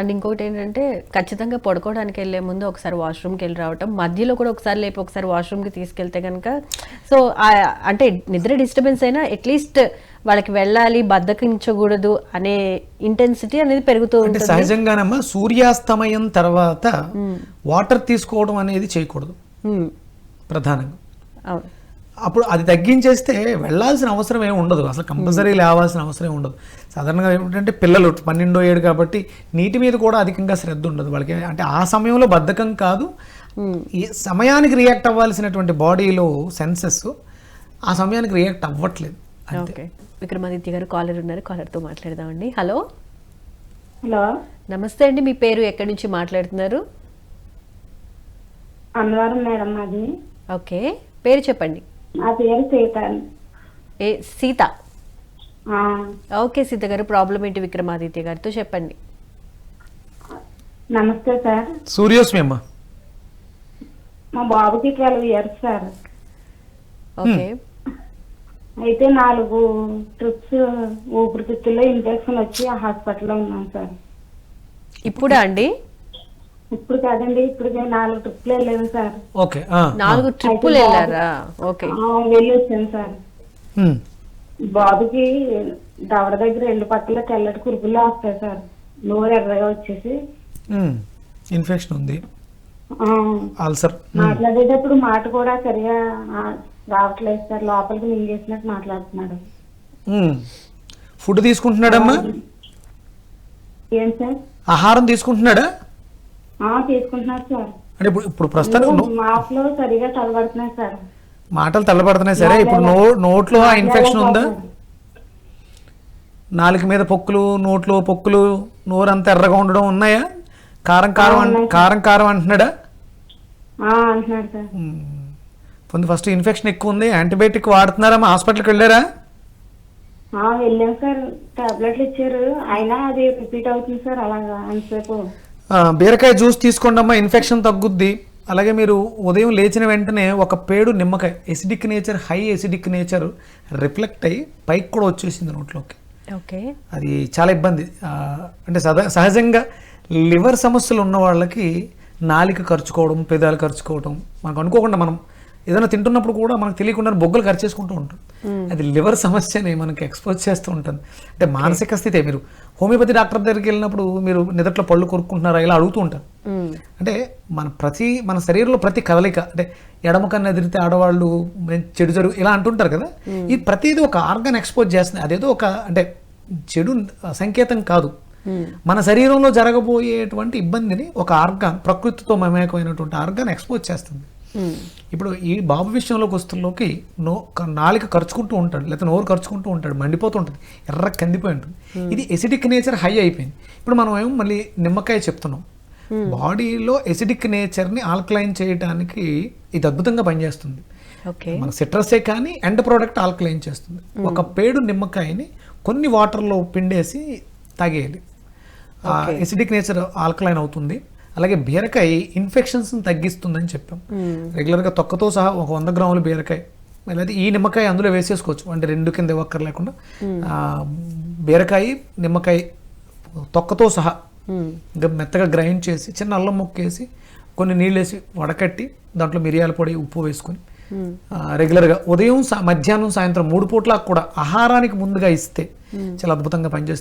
And ఇంకొకటి ఏంటంటే ఖచ్చితంగా పడుకోవడానికి వెళ్ళే ముందు ఒకసారి వాష్రూమ్కి వెళ్ళి రావటం మధ్యలో కూడా ఒకసారి లేపి ఒకసారి వాష్రూమ్కి తీసుకెళ్తే కనుక సో అంటే నిద్ర డిస్టర్బెన్స్ అయినా అట్లీస్ట్ వాళ్ళకి వెళ్ళాలి బద్దకించకూడదు అనే ఇంటెన్సిటీ అనేది పెరుగుతూ ఉంటుంది. సహజంగానమ్మా సూర్యాస్తమయం తర్వాత వాటర్ తీసుకోవడం అనేది చేయకూడదు. ప్రధానంగా. అవును. అప్పుడు అది తగ్గించేస్తే వెళ్ళాల్సిన అవసరం ఏమి ఉండదు. అసలు కంపల్సరీ లేవాల్సిన అవసరం ఏమి ఉండదు. సాధారణంగా ఏమిటంటే పిల్లలు పన్నెండో ఏడు కాబట్టి నీటి మీద కూడా అధికంగా శ్రద్ధ ఉండదు. వాళ్ళకి అంటే ఆ సమయంలో బద్ధకం కాదు. ఈ సమయానికి రియాక్ట్ అవ్వాల్సినటువంటి బాడీలో సెన్సెస్ ఆ సమయానికి రియాక్ట్ అవ్వట్లేదు. ఓకే. విక్రమాదిత్య గారు కాలర్ ఉన్నారు. కాలర్తో మాట్లాడదామండి. హలో. హలో. నమస్తే అండి. మీ పేరు ఎక్కడి నుంచి మాట్లాడుతున్నారు? అన్నవరం మేడం అది ఓకే. పేరు చెప్పండి. నా పేరు సీత ఏ సీత? ఆ, ఓకే సీత గారు ప్రాబ్లం ఏంటి విక్రమాదిత్య గారితో చెప్పండి. నమస్తే సార్. సూర్యోస్మి అమ్మా. మా బాబుకి ట్వెల్వ్ ఇయర్స్ సార్. ఓకే. అయితే నాలుగు ట్రిప్స్ ఊపిరితిత్తుల్లో ఇన్ఫెక్షన్ వచ్చి ఆ హాస్పిటల్లో ఉన్నాం సార్. ఇప్పుడా అండి? ఇప్పుడు కాదండి ఇప్పుడు నాలుగు ట్రిప్లు వెళ్ళాను సార్. ఓకే ఆ, నాలుగు ట్రిప్పులు వెళ్ళారా? ఓకే. ఆ, వెళ్ళి వచ్చాను సార్ బాబుకి దవడ దగ్గర రెండు పక్కల తెల్లటి కురుపుల్లో వస్తాయి సార్. నోరు ఎర్రగా వచ్చేసి. ఇన్ఫెక్షన్ ఉంది. ఆ, ఆల్సర్ మాట్లాడేటప్పుడు మాట కూడా సరిగా రావట్లేదు సార్. లోపలికి మింగేసినట్టు మాట్లాడుతున్నాడు. ఫుడ్ తీసుకుంటున్నాడమ్మా? ఏం సార్? ఆహారం తీసుకుంటున్నాడా? తీసుకుంటున్నారు సార్. అంటే ఇప్పుడు ఇప్పుడు ప్రస్తుతం నో- మాటలో సరిగా చదవడుతున్నాయి సార్. మాటలు తల్లబడుతున్నాయి సరే ఇప్పుడు నో నోట్లో ఆ ఇన్ఫెక్షన్ ఉందా? నాలుక మీద పొక్కులు నోట్లో పొక్కులు నోరు అంతా ఎర్రగా ఉండడం ఉన్నాయా? కారం కారం కారం కారం అంటున్నాడా? పొంది ఫస్ట్ ఇన్ఫెక్షన్ ఎక్కువ ఉంది యాంటీబయాటిక్ వాడుతున్నారమ్మా హాస్పిటల్కి వెళ్ళారా? వెళ్ళాం సార్. టాబ్లెట్లు ఇచ్చారు. అయినా అది రిపీట్ అవుతుంది సార్ అలాగా అంతసేపు. బీరకాయ జ్యూస్ తీసుకోండి అమ్మా ఇన్ఫెక్షన్ తగ్గుద్ది. అలాగే మీరు ఉదయం లేచిన వెంటనే ఒక పేడు నిమ్మకాయ acidic nature high acidic nature reflect అయ్యి పైకి కూడా వచ్చేసింది నోట్లోకి. ఓకే. అది చాలా ఇబ్బంది. అంటే సదా సహజంగా లివర్ సమస్యలు ఉన్న వాళ్ళకి నాలిక ఖర్చుకోవడం పెదాలు ఖర్చుకోవడం మనకు అనుకోకుండా మనం ఏదైనా తింటున్నప్పుడు కూడా మనకు తెలియకుండా బొగ్గలు ఖర్చేసుకుంటూ ఉంటాం. అది లివర్ సమస్యని మనకి ఎక్స్పోజ్ చేస్తూ ఉంటుంది. అంటే మానసిక స్థితే మీరు హోమియోపతి డాక్టర్ దగ్గరికి వెళ్ళినప్పుడు మీరు నిదట్లో పళ్ళు కొరుక్కుంటున్నారా ఇలా అడుగుతూ ఉంటారు. అంటే మన ప్రతి మన శరీరంలో ప్రతి కదలిక అంటే ఎడమ కన్ను ఎదిరితే ఆడవాళ్ళు చెడు జరుగు ఇలా అంటుంటారు కదా. ఇది ప్రతిదీ ఒక ఆర్గన్ ఎక్స్పోజ్ చేస్తుంది. అదేదో ఒక అంటే చెడు సంకేతం కాదు. మన శరీరంలో జరగబోయేటువంటి ఇబ్బందిని ఒక ఆర్గాన్ ప్రకృతితో మమేకమైనటువంటి ఆర్గాన్ ఎక్స్పోజ్ చేస్తుంది. ఇప్పుడు ఈ బాబు విషయంలోకి వస్తుల్లోకి నో నాలిక ఖర్చుకుంటూ ఉంటాడు లేకపోతే నోరు ఖర్చుకుంటూ ఉంటాడు మండిపోతూ ఉంటుంది ఎర్ర కందిపోయి ఉంటుంది ఇది ఎసిడిక్ నేచర్ హై అయిపోయింది. ఇప్పుడు మనం ఏమో మళ్ళీ నిమ్మకాయ చెప్తున్నాం. బాడీలో ఎసిడిక్ నేచర్ని ఆల్కలైన్ చేయడానికి ఇది అద్భుతంగా పనిచేస్తుంది. మన సిట్రసే కానీ ఎండ్ ప్రోడక్ట్ ఆల్కలైన్ చేస్తుంది. ఒక పేడు నిమ్మకాయని కొన్ని వాటర్లో పిండేసి తాగేయాలి. ఎసిడిక్ నేచర్ ఆల్కలైన్ అవుతుంది. అలాగే బీరకాయ ఇన్ఫెక్షన్స్ తగ్గిస్తుందని చెప్పాం. రెగ్యులర్గా తొక్కతో సహా ఒక వంద గ్రాముల బీరకాయ లేదా ఈ నిమ్మకాయ అందులో వేసేసుకోవచ్చు. అంటే రెండు కింద ఒక్కరు లేకుండా. ఆ, బీరకాయ నిమ్మకాయ తొక్కతో సహా ఇంకా మెత్తగా గ్రైండ్ చేసి చిన్న అల్లం ముక్క వేసి కొన్ని నీళ్ళు వేసి వడకట్టి దాంట్లో మిరియాల పొడి ఉప్పు వేసుకొని రెగ్యులర్గా ఉదయం మధ్యాహ్నం సాయంత్రం మూడు పూట్ల కూడా ఆహారానికి ముందుగా ఇస్తే చాలా అద్భుతంగా పనిచేస్తుంది.